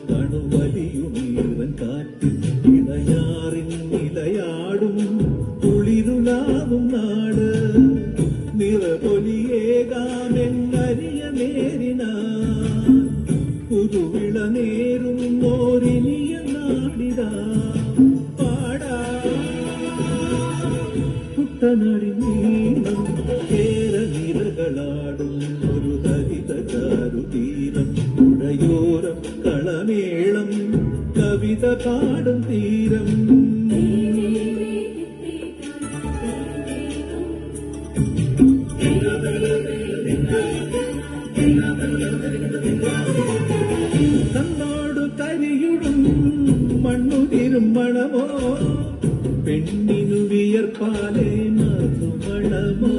പുൽകും ഇവൻ കാറ്റിൽ ഇണയാറിൻ നിലയാടും കുളിരുലാവും നാട്. നിറപൊലിയേകാമെന്നരിയ നേരിന. പുതുവിള നേരും ഓരിനിയ നാടിതാ. പാടാ. കുട്ടനടി നീളം കേര നിരകളാടും ഒരു ഹരിത തീരം പുഴയോരം കവിത കാടും തീരം. തന്നോടു കരിയുടും മണ്ണു തിരുമണമോ പെണ്ണിനു വിയർപ്പാലേ മധുമണമോ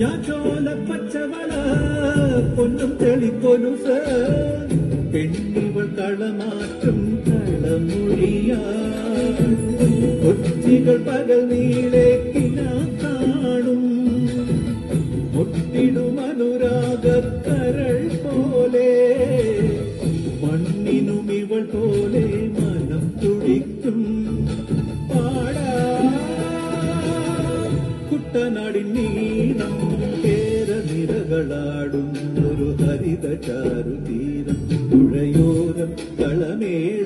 ഞാൻ ചോല പച്ചവള പൊന്നും തെളിക്കൊലുസ് പെണ്ണിവൾ തിങ്കൾ പകൽ നീളെ കാണും പോലെ. മണ്ണിനും ഇവൾ പോലെ മനം തുടിക്കും. പാടാ. കുട്ടനാടിൻ നീളം കേര നിരകളാടും. ഒരു ഹരിതചാരു തീരം പുഴയോരം കളമേ